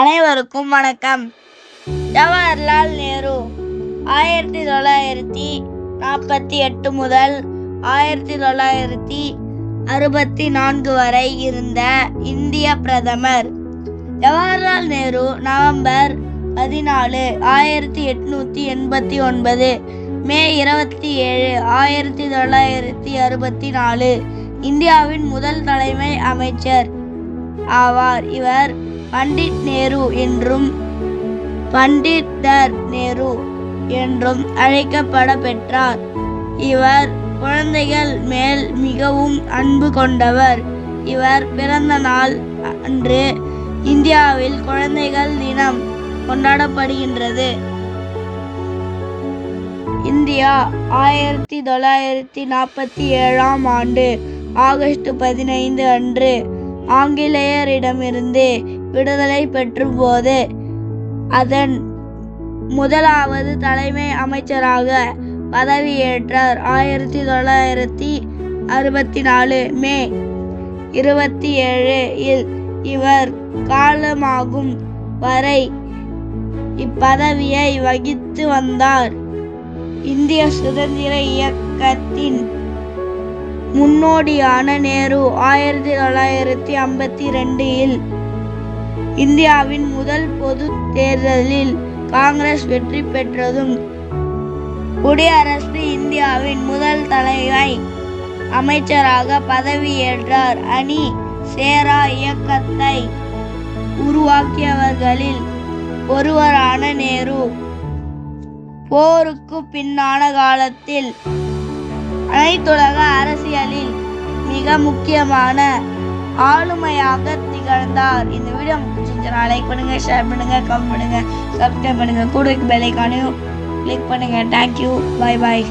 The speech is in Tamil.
அனைவருக்கும் வணக்கம். ஜவஹர்லால் நேரு ஆயிரத்தி தொள்ளாயிரத்தி நாற்பத்தி எட்டு முதல் ஆயிரத்தி தொள்ளாயிரத்தி அறுபத்தி நான்கு வரை இருந்த இந்திய பிரதமர். ஜவஹர்லால் நேரு நவம்பர் பதினாலு ஆயிரத்தி எட்நூத்தி எண்பத்தி ஒன்பது மே இருபத்தி ஏழு ஆயிரத்தி தொள்ளாயிரத்தி அறுபத்தி நாலு இந்தியாவின் முதல் தலைமை அமைச்சர் ஆவார். இவர் பண்டிட் நேரு என்றும் பண்டிதர் நேரு என்றும் அழைக்கப்பட பெற்றார். இவர் குழந்தைகள் மேல் மிகவும் அன்பு கொண்டவர். இவர் பிறந்த நாள் அன்று இந்தியாவில் குழந்தைகள் தினம் கொண்டாடப்படுகின்றது. இந்தியா ஆயிரத்தி தொள்ளாயிரத்தி நாற்பத்தி ஏழாம் ஆண்டு ஆகஸ்ட் பதினைந்து அன்று ஆங்கிலேயரிடமிருந்து விடுதலை பெற்றபோது அதன் முதலாவது தலைமை அமைச்சராக பதவியேற்றார். ஆயிரத்தி தொள்ளாயிரத்தி அறுபத்தி நாலு மே இருபத்தி ஏழு இல் இவர் காலமாகும் வரை இப்பதவியை வகித்து வந்தார். இந்திய சுதந்திர இயக்கத்தின் முன்னோடியான நேரு ஆயிரத்தி தொள்ளாயிரத்தி ஐம்பத்தி ரெண்டில் இந்தியாவின் முதல் பொது தேர்தலில் காங்கிரஸ் வெற்றி பெற்றதும் குடியரசு இந்தியாவின் முதல் தலைமை அமைச்சராக பதவியேற்றார். அணி சேரா இயக்கத்தை உருவாக்கியவர்களில் ஒருவரான நேரு. போருக்கு பின்னான காலத்தில் அனைத்துலக அரசியலில் மிக முக்கியமான ஆளுமையாக திகழ்ந்தார். இந்த வீடியோ பிடிச்சிருந்துச்சுன்னா லைக் பண்ணுங்க ஷேர் பண்ணுங்க கமெண்ட் பண்ணுங்க. சப்ஸ்கிரைப் பண்ணுங்க. கூட பெல்லைக்கானையும் கிளிக் பண்ணுங்க. Thank you bye bye